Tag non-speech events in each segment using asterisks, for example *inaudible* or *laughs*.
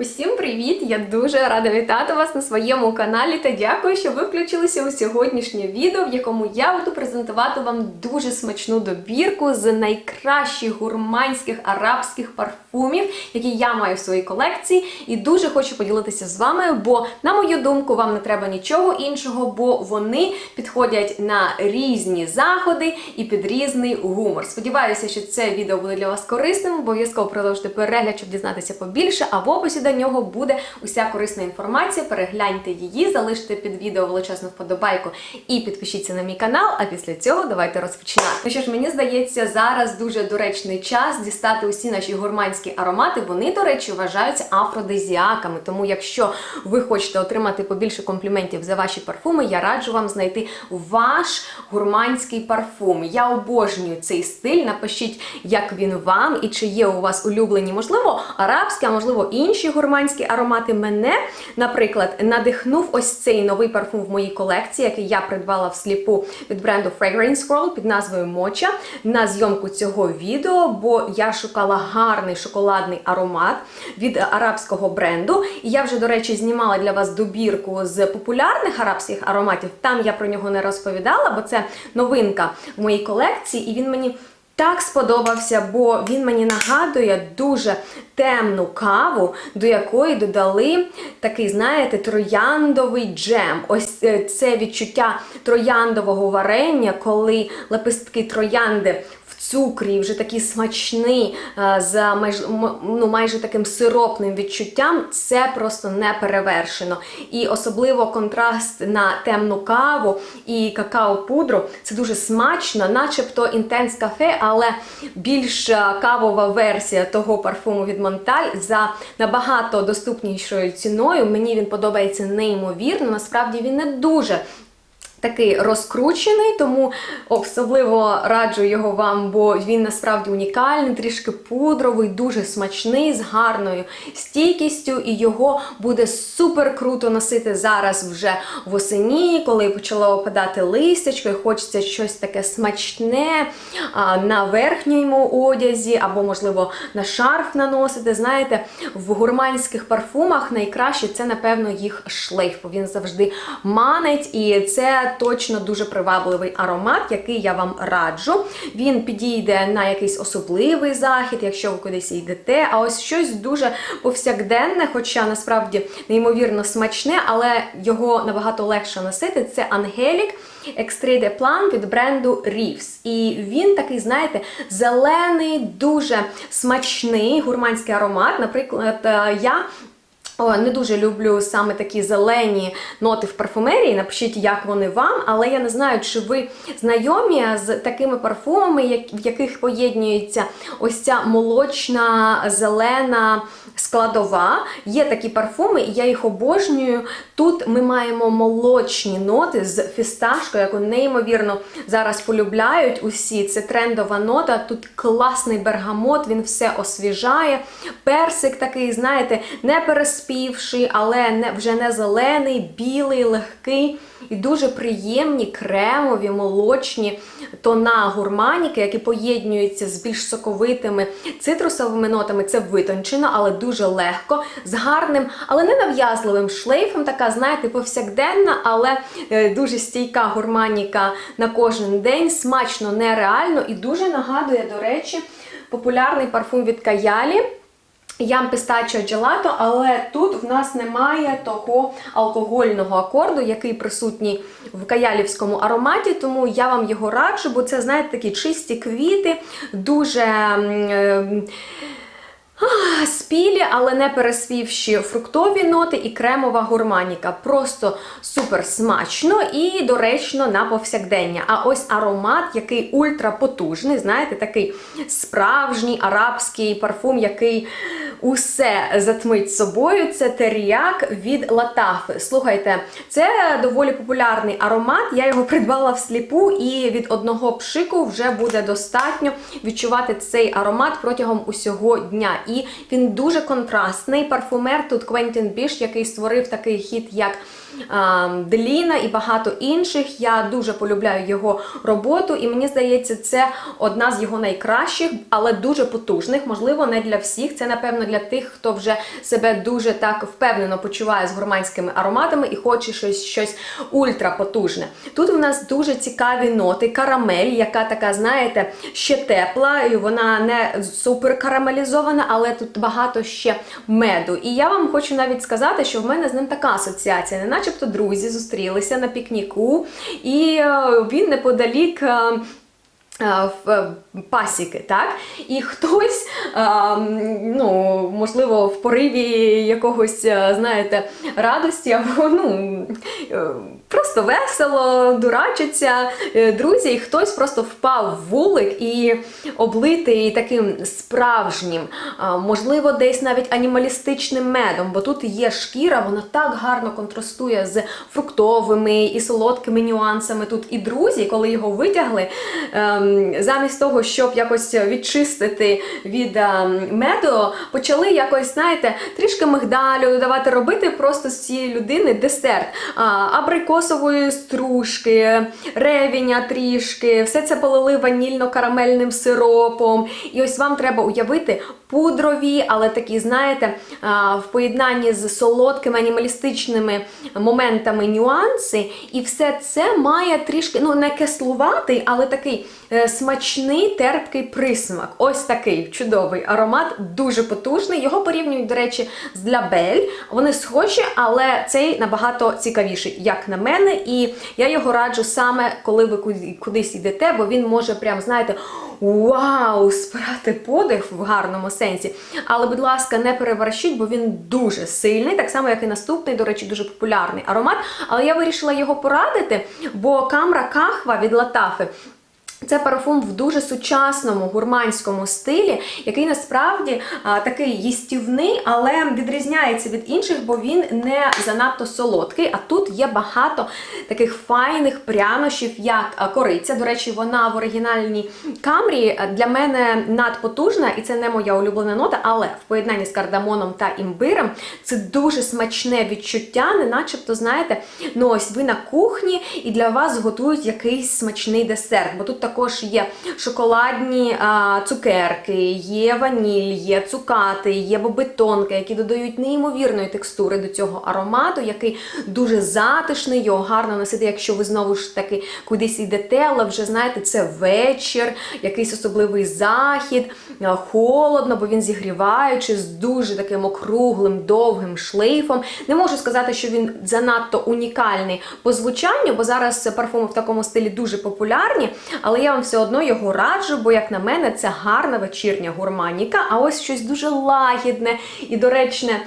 Усім привіт! Я дуже рада вітати вас на своєму каналі та дякую, що ви включилися у сьогоднішнє відео, в якому я буду презентувати вам дуже смачну добірку з найкращих гурманських арабських парфумів, які я маю в своїй колекції, і дуже хочу поділитися з вами, бо, на мою думку, вам не треба нічого іншого, бо вони підходять на різні заходи і під різний гумор. Сподіваюся, що це відео буде для вас корисним. Обов'язково продовжуйте перегляд, щоб дізнатися побільше. А в описі до нього буде уся корисна інформація. Перегляньте її, залиште під відео величезну вподобайку і підпишіться на мій канал. А після цього давайте розпочинати. Ну що ж, мені здається, зараз дуже доречний час дістати усі наші гурманські аромати. Вони, до речі, вважаються афродизіаками. Тому, якщо ви хочете отримати побільше компліментів за ваші парфуми, я раджу вам знайти ваш гурманський парфум. Я обожнюю цей стиль. Напишіть, як він вам і чи є у вас улюблені, можливо, арабські, а можливо, інші гурманські аромати. Мене, наприклад, надихнув ось цей новий парфум в моїй колекції, який я придбала всліпу від бренду Fragrance World під назвою Mocha на зйомку цього відео, бо я шукала гарний шоколадний аромат від арабського бренду. І я вже, до речі, знімала для вас добірку з популярних арабських ароматів. Там я про нього не розповідала, бо це новинка в моїй колекції, і він мені. Так сподобався, бо він мені нагадує дуже темну каву, до якої додали такий, знаєте, трояндовий джем. Ось е, це відчуття трояндового варення, коли лепестки троянди цукрі, вже такий смачний, е, з майже, ну, майже таким сиропним відчуттям, це просто не перевершено. І особливо контраст на темну каву і какао-пудру. Це дуже смачно, начебто інтенс кафе, але більш е, кавова версія того парфуму від Монталь за набагато доступнішою ціною. Мені він подобається неймовірно. Насправді він не дуже такий розкручений, тому особливо раджу його вам, бо він насправді унікальний, трішки пудровий, дуже смачний, з гарною стійкістю, і його буде супер круто носити зараз вже восені, коли почало опадати листячко, і хочеться щось таке смачне а, на верхньому одязі, або, можливо, на шарф наносити. Знаєте, в гурманських парфумах найкраще це, напевно, їх шлейф, бо він завжди манить, і це точно дуже привабливий аромат, який я вам раджу. Він підійде на якийсь особливий захід, якщо ви кудись йдете. А ось щось дуже повсякденне, хоча насправді неймовірно смачне, але його набагато легше носити. Це Angelic Extrait de від бренду Reeves. І він такий, знаєте, зелений, дуже смачний гурманський аромат. Наприклад, е, я не дуже люблю саме такі зелені ноти в парфумерії. Напишіть, як вони вам, але я не знаю, чи ви знайомі з такими парфумами, в яких поєднується ось ця молочна зелена складова. Є такі парфуми, і я їх обожнюю. Тут ми маємо молочні ноти з фісташкою, яку неймовірно зараз полюбляють усі. Це трендова нота. Тут класний бергамот, він все освіжає. Персик такий, знаєте, не переспівший, але не, вже не зелений, білий, легкий. І дуже приємні кремові, молочні тона гурманіки, які поєднуються з більш соковитими цитрусовими нотами. Це витончено, але дуже легко, з гарним, але не нав'язливим шлейфом. Така, знаєте, повсякденна, але е, дуже стійка гурманіка на кожен день, смачно, нереально і дуже нагадує, до речі, популярний парфум від Каялі. Ям пістачо джелато, але тут в нас немає того алкогольного акорду, який присутній в каялівському ароматі, тому я вам його раджу, бо це, знаєте, такі чисті квіти, дуже. е, Спілі, але не пересвівші фруктові ноти і кремова гурманіка. Просто супер смачно і доречно на повсякдення. А ось аромат, який ультрапотужний, знаєте, такий справжній арабський парфум, який усе затмить собою. Це теріяк від Латафи. Слухайте, це доволі популярний аромат. Я його придбала всліпу, і від одного пшику вже буде достатньо відчувати цей аромат протягом усього дня. і він дуже контрастний. Парфумер тут Квентін Біш, який створив такий хіт, як Деліна і багато інших. Я дуже полюбляю його роботу, і мені здається, це одна з його найкращих, але дуже потужних. Можливо, не для всіх. Це, напевно, для тих, хто вже себе дуже так впевнено почуває з гурманськими ароматами і хоче щось, щось ультрапотужне. Тут у нас дуже цікаві ноти, карамель, яка така, знаєте, ще тепла, і вона не супер карамелізована, але тут багато ще меду. І я вам хочу навіть сказати, що в мене з ним така асоціація, не начебто друзі зустрілися на пікніку, і е, він неподалік. е, е, В пасіки, так? І хтось, ну, можливо, в пориві якогось, знаєте, радості або ну, просто весело, дурачаться е, друзі, і хтось просто впав в вулик і облитий таким справжнім, е, можливо, десь навіть анімалістичним медом, бо тут є шкіра, вона так гарно контрастує з фруктовими і солодкими нюансами. Тут і друзі, коли його витягли, ем, замість того, щоб якось відчистити від ем, меду, почали якось, знаєте, трішки мигдалю додавати, робити просто з цієї людини десерт. Абрикосової стружки, ревіня трішки, все це полили ванільно-карамельним сиропом. І ось вам треба уявити пудрові, але такі, знаєте, в поєднанні з солодкими анімалістичними моментами нюанси. І все це має трішки, ну не кислуватий, але такий е, смачний терпкий присмак. Ось такий чудовий аромат, дуже потужний. Його порівнюють, до речі, з Лябель. Вони схожі, але цей набагато цікавіший, як на мене. І я його раджу саме, коли ви кудись йдете, бо він може прям, знаєте, вау, спирати подих в гарному сенсі. Але, будь ласка, не переборщіть, бо він дуже сильний, так само, як і наступний, до речі, дуже популярний аромат. Але я вирішила його порадити, бо камра кахва від Латафи. Це парфум в дуже сучасному гурманському стилі, який насправді а, такий їстівний, але відрізняється від інших, бо він не занадто солодкий. А тут є багато таких файних прянощів, як кориця. До речі, вона в оригінальній камрі для мене надпотужна, і це не моя улюблена нота, але в поєднанні з кардамоном та імбирем це дуже смачне відчуття, не начебто, знаєте, ну ось ви на кухні і для вас готують якийсь смачний десерт. Бо тут також є шоколадні а, цукерки, є ваніль, є цукати, є бобитонки, які додають неймовірної текстури до цього аромату, який дуже затишний, його гарно носити, якщо ви знову ж таки кудись йдете, але вже знаєте, це вечір, якийсь особливий захід, холодно, бо він зігріваючи з дуже таким округлим, довгим шлейфом. Не можу сказати, що він занадто унікальний по звучанню, бо зараз парфуми в такому стилі дуже популярні, але я вам все одно його раджу, бо, як на мене, це гарна вечірня гурманіка. А ось щось дуже лагідне і доречне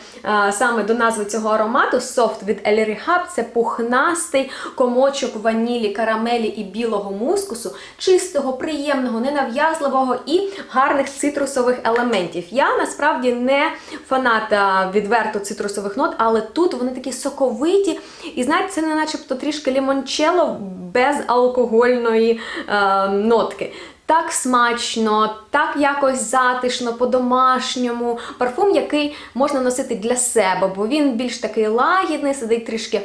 саме до назви цього аромату софт від Ellery Hub – це пухнастий комочок ванілі, карамелі і білого мускусу, чистого, приємного, ненав'язливого і гарних цитрусових елементів. Я насправді не фанат відверто цитрусових нот, але тут вони такі соковиті. І знаєте, це не начебто трішки лімончело без алкогольної е, нотки. Так смачно, так якось затишно, по-домашньому. Парфум, який можна носити для себе, бо він більш такий лагідний, сидить трішки.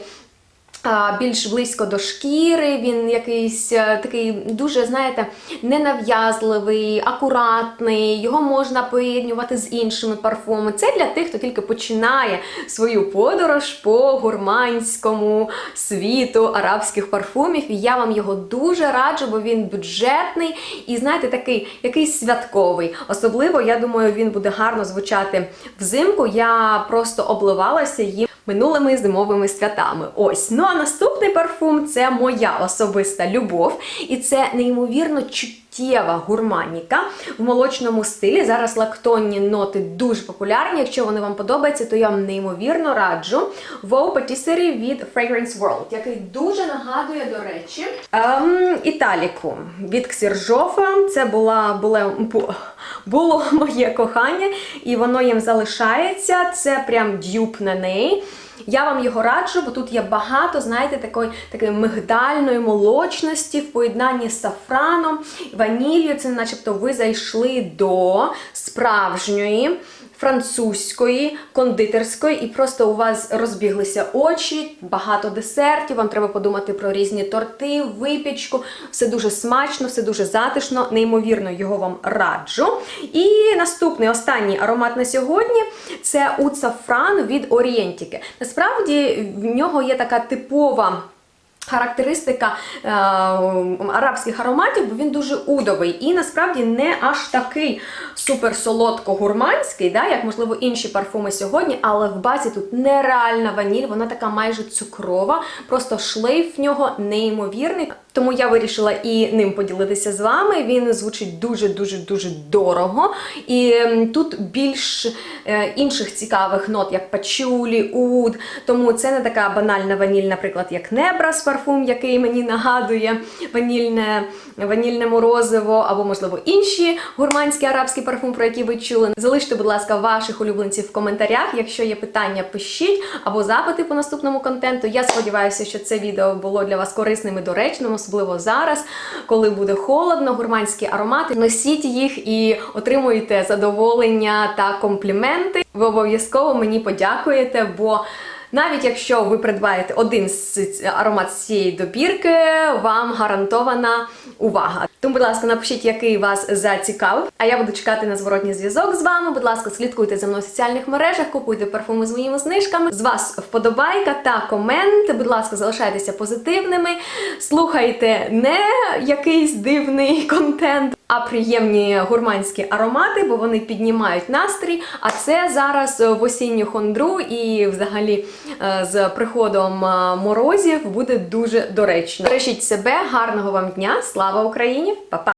Більш близько до шкіри, він якийсь е, такий дуже, знаєте, ненав'язливий, акуратний, його можна поєднувати з іншими парфумами. Це для тих, хто тільки починає свою подорож по гурманському світу арабських парфумів. І я вам його дуже раджу, бо він бюджетний і, знаєте, такий якийсь святковий. Особливо, я думаю, він буде гарно звучати взимку. Я просто обливалася їм минулими зимовими святами. Ось. Ну а наступний парфум це моя особиста любов, і це неймовірно чуттєва гурманіка в молочному стилі. Зараз лактонні ноти дуже популярні. Якщо вони вам подобаються, то я вам неймовірно раджу Vow Patisserie від Fragrance World, який дуже нагадує, до речі, ем, Італіку від Ксіржофа. Це була, була, було моє кохання, і воно їм залишається. Це прям дюп на неї. Я вам його раджу, бо тут є багато, знаєте, такої, такої мигдальної молочності в поєднанні з сафраном, ванілью. Це начебто ви зайшли до справжньої французької, кондитерської, і просто у вас розбіглися очі, багато десертів. Вам треба подумати про різні торти, випічку. Все дуже смачно, все дуже затишно, неймовірно його вам раджу. І наступний останній аромат на сьогодні це Ут Сафран від Орієнтіки. Насправді в нього є така типова. Характеристика е, арабських ароматів, бо він дуже удовий і насправді не аж такий супер солодко-гурманський, да, як можливо інші парфуми сьогодні, але в базі тут нереальна ваніль, вона така майже цукрова, просто шлейф в нього неймовірний. Тому я вирішила і ним поділитися з вами. Він звучить дуже-дуже дуже дорого. І тут більш е, інших цікавих нот, як пачулі, уд. Тому це не така банальна ваніль, наприклад, як Небрас парфум, який мені нагадує ванільне, ванільне морозиво, або, можливо, інші гурманські арабські парфум, про які ви чули. Залиште, будь ласка, ваших улюбленців в коментарях. Якщо є питання, пишіть або запити по наступному контенту. Я сподіваюся, що це відео було для вас корисним і доречним, особливо зараз, коли буде холодно, гурманські аромати. Носіть їх і отримуйте задоволення та компліменти. Ви обов'язково мені подякуєте, бо. Навіть якщо ви придбаєте один з аромат з цієї добірки, вам гарантована увага. Тому, будь ласка, напишіть, який вас зацікавив. А я буду чекати на зворотній зв'язок з вами. Будь ласка, слідкуйте за мною в соціальних мережах, купуйте парфуми з моїми знижками. З вас вподобайка та комент. Будь ласка, залишайтеся позитивними. Слухайте не якийсь дивний *laughs* контент. А приємні гурманські аромати, бо вони піднімають настрій. А це зараз в осінню хондру і взагалі е, з приходом е, морозів буде дуже доречно. Бережіть себе, гарного вам дня! Слава Україні! Па-па!